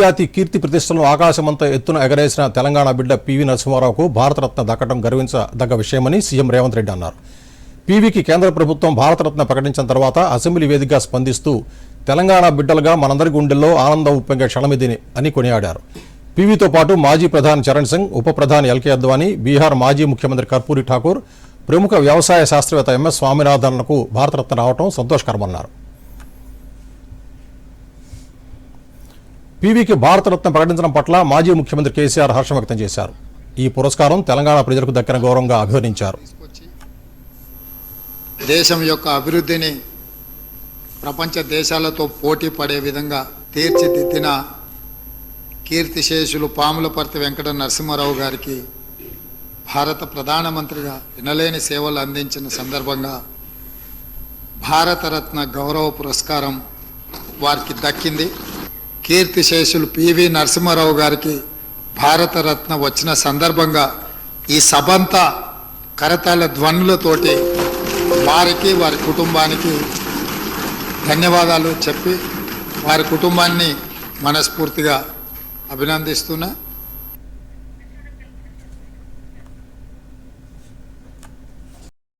జాతి కీర్తి ప్రతిష్టలను ఆకాశమంతా ఎత్తున ఎగరేసిన తెలంగాణ బిడ్డ పివి నరసింహారావుకు భారతరత్న దక్కడం గర్వించదగ్గ విషయమని సీఎం రేవంత్ రెడ్డి అన్నారు. పీవీకి కేంద్ర ప్రభుత్వం భారతరత్న ప్రకటించిన తర్వాత అసెంబ్లీ వేదికగా స్పందిస్తూ తెలంగాణ బిడ్డలుగా మనందరి గుండెల్లో ఆనందం ఉప్పొంగే క్షణమిది అని కొనియాడారు. పీవీతో పాటు మాజీ ప్రధాని చరణ్ సింగ్ ఉప ప్రధాని ఎల్కే అద్వానీ బీహార్ మాజీ ముఖ్యమంత్రి కర్పూరి ఠాకూర్ ప్రముఖ వ్యవసాయ శాస్త్రవేత్త ఎంఎస్ స్వామినాథన్లకు భారతరత్న రావడం సంతోషకరమన్నారు. పీవీకి భారతరత్న ప్రకటించడం పట్ల మాజీ ముఖ్యమంత్రి కేసీఆర్ హర్షం వ్యక్తం చేశారు. ఈ పురస్కారం తెలంగాణ ప్రజలకు దక్కిన గౌరవంగా అభివర్ణించారు. దేశం యొక్క అభివృద్ధిని ప్రపంచ దేశాలతో పోటీ పడే విధంగా తీర్చిదిద్దిన కీర్తిశేషులు పాములపర్తి వెంకట నరసింహారావు గారికి భారత ప్రధానమంత్రిగా వినలేని సేవలు అందించిన సందర్భంగా భారతరత్న గౌరవ పురస్కారం వారికి దక్కింది. కీర్తిశేషులు పివి నరసింహారావు గారికి భారతరత్న వచ్చిన సందర్భంగా ఈ సభంతా కరతాళ ధ్వనులతోటి వారికి వారి కుటుంబానికి ధన్యవాదాలు చెప్పి వారి కుటుంబాన్ని మనస్ఫూర్తిగా అభినందిస్తున్నా.